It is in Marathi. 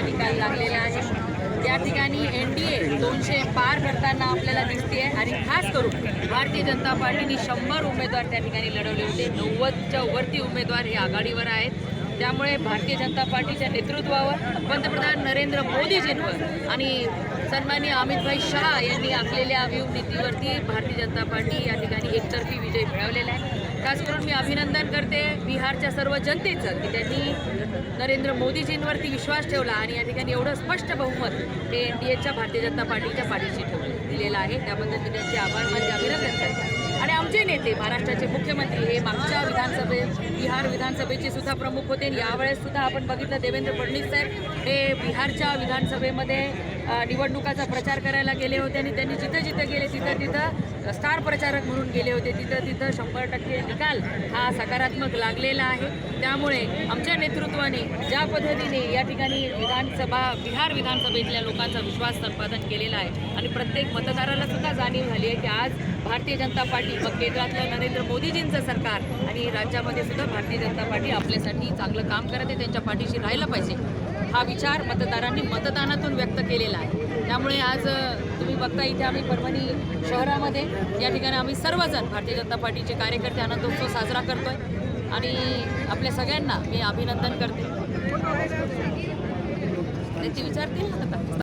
मतदानाचा निकाल लागलेला आहे. त्या ठिकाणी एन डी ए दोनशे पार करताना आपल्याला दिसते आणि खास करून भारतीय जनता पार्टीने शंभर उमेदवार त्या ठिकाणी लढवले होते. नव्वदच्या वरती उमेदवार हे आघाडीवर आहेत. त्यामुळे भारतीय जनता पार्टीच्या नेतृत्वावर पंतप्रधान नरेंद्र मोदीजींवर आणि सन्माननीय अमितभाई शहा यांनी आखलेल्या व्यूह नीतीवरती भारतीय जनता पार्टी या ठिकाणी एकतर्फी खास करून मी अभिनंदन करते बिहारच्या सर्व जनतेचं की त्यांनी नरेंद्र मोदीजींवरती विश्वास ठेवला आणि या ठिकाणी एवढं स्पष्ट बहुमत हे एन डी एच्या भारतीय जनता पार्टीच्या पाठीशी ठेवलं दिलेलं आहे. त्याबद्दल मी त्यांचे आभार म्हणजे अभिनंदन करते. आणि आमचे नेते महाराष्ट्राचे मुख्यमंत्री हे मागच्या विधानसभे बिहार विधानसभेचे सुद्धा प्रमुख होते. आणि यावेळेस सुद्धा आपण बघितलं देवेंद्र फडणवीस साहेब हे बिहारच्या विधानसभेमध्ये निवडणुकाचा प्रचार करायला गेले होते आणि त्यांनी जिथं जिथं गेले तिथं तिथं स्टार प्रचारक म्हणून गेले होते. तिथं तिथं शंभर टक्के निकाल हा सकारात्मक लागलेला आहे. त्यामुळे आमच्या नेतृत्वाने ज्या पद्धतीने या ठिकाणी विधानसभा बिहार विधानसभेतल्या लोकांचा विश्वास संपादन केलेला आहे आणि प्रत्येक मतदाराला सुद्धा जाणीव झाली आहे की आज भारतीय जनता पार्टी मग केंद्रातलं नरेंद्र मोदीजींचं सरकार आणि राज्यामध्ये सुद्धा भारतीय जनता पार्टी आपल्यासाठी चांगलं काम करत आहे त्यांच्या पाठीशी राहिलं पाहिजे. हा विचार मतदारांनी मतदानातून व्यक्त केलेला आहे. त्यामुळे आज तुम्ही बघता इथे आम्ही परभणी शहरामध्ये या ठिकाणी आम्ही सर्वजण भारतीय जनता पार्टीचे कार्यकर्ते आनंदोत्सव साजरा करतोय. आणि आपल्या सगळ्यांना मी अभिनंदन करते. त्यांची विचारतील ना